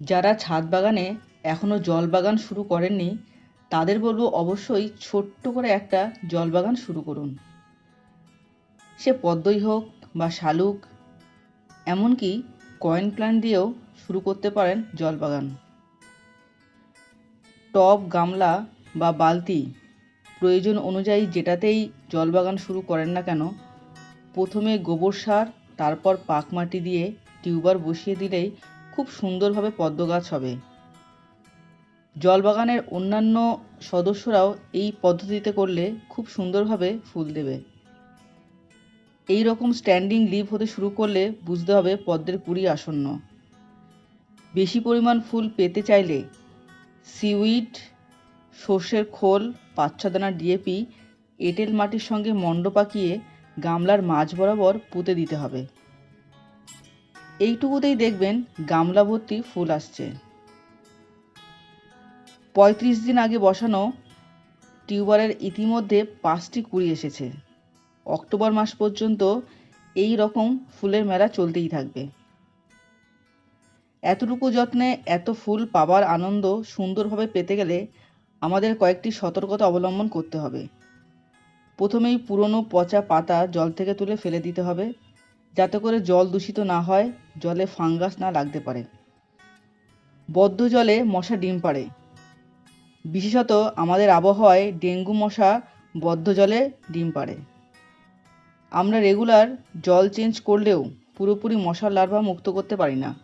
যারা ছাদ বাগানে এখনও জল বাগান শুরু করেননি, তাদের বলব অবশ্যই ছোট্ট করে একটা জল বাগান শুরু করুন। সে পদ্মই হোক বা শালুক, এমনকি কয়েন প্ল্যান্ট দিয়েও শুরু করতে পারেন জল বাগান টব, গামলা বা বালতি প্রয়োজন অনুযায়ী যেটাতেই জল বাগান শুরু করেন না কেন, প্রথমে গোবর সার, তারপর পাক মাটি দিয়ে টিউবার বসিয়ে দিলেই খুব সুন্দরভাবে পদ্ম গাছ হবে। জলবাগানের অন্যান্য সদস্যরাও এই পদ্ধতিতে করলে খুব সুন্দরভাবে ফুল দেবে। এই রকম স্ট্যান্ডিং লিভ হতে শুরু করলে বুঝতে হবে পদ্মের কুড়ি আসন্ন। বেশি পরিমাণ ফুল পেতে চাইলে সিউইড, সর্ষের খোল, পাচ্ছাদানা ডিএপি, এঁটেল মাটির সঙ্গে মণ্ড পাকিয়ে গামলার মাঝ বরাবর পুঁতে দিতে হবে। এইটুকুতেই দেখবেন গামলা ভর্তি ফুল আসছে। পঁয়ত্রিশ দিন আগে বসানো টিউবারের ইতিমধ্যে পাঁচটি কুড়ি এসেছে। অক্টোবর মাস পর্যন্ত এই রকম ফুলের মেলা চলতেই থাকবে। এতটুকু যত্নে এত ফুল পাবার আনন্দ সুন্দরভাবে পেতে গেলে আমাদের কয়েকটি সতর্কতা অবলম্বন করতে হবে। প্রথমেই পুরনো পচা পাতা জল থেকে তুলে ফেলে দিতে হবে। যাতে করে জল দূষিত না হয়, জলে ফাঙ্গাস না লাগতে পারে। বদ্ধ জলে মশা ডিম পাড়ে। বিশেষত আমাদের আবহাওয়ায় ডেঙ্গু মশা বদ্ধ জলে ডিম পাড়ে। আমরা রেগুলার জল চেঞ্জ করলেও পুরোপুরি মশার লার্ভা মুক্ত করতে পারি না।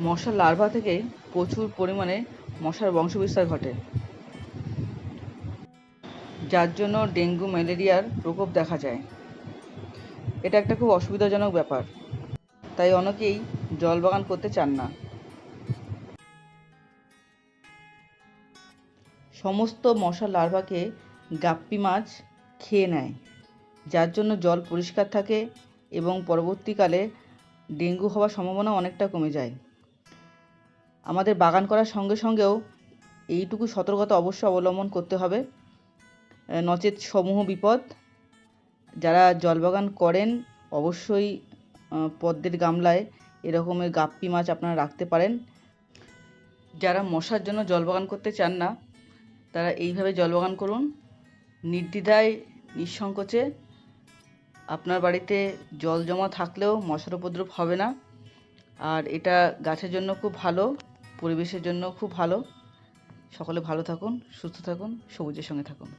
মশার লার্ভা থেকে প্রচুর পরিমাণে মশার বংশবিস্তার ঘটে। যার জন্য ডেঙ্গু ম্যালেরিয়ার প্রকোপ দেখা যায়। এটা একটা খুব অসুবিধাজনক ব্যাপার। তাই অনেকেই জল বাগান করতে চান না। সমস্ত মশার লার্ভাকে গাপ্পি মাছ খেয়ে নেয়, যার জন্য জল পরিষ্কার থাকে এবং পরবর্তীকালে ডেঙ্গু হওয়ার সম্ভাবনা অনেকটা কমে যায়। আমাদের বাগান করার সঙ্গে সঙ্গেও এইটুকু সতর্কতা অবশ্যই অবলম্বন করতে হবে। নচেত সমূহ বিপদ যারা জল বাগান করেন, অবশ্যই পদ্মের গামলায় এরকমের গাপ্পি মাছ আপনারা রাখতে পারেন। যারা মশার জন্য জল বাগান করতে চান না, তারা এইভাবে জল বাগান করুন। নির্দ্বিধায়, নিঃসংকোচে আপনার বাড়িতে জল জমা থাকলেও মশার উপদ্রব হবে না। আর এটা গাছের জন্য খুব ভালো, পরিবেশের জন্য খুব ভালো। সকলে ভালো থাকুন, সুস্থ থাকুন, সবুজের সঙ্গে থাকুন।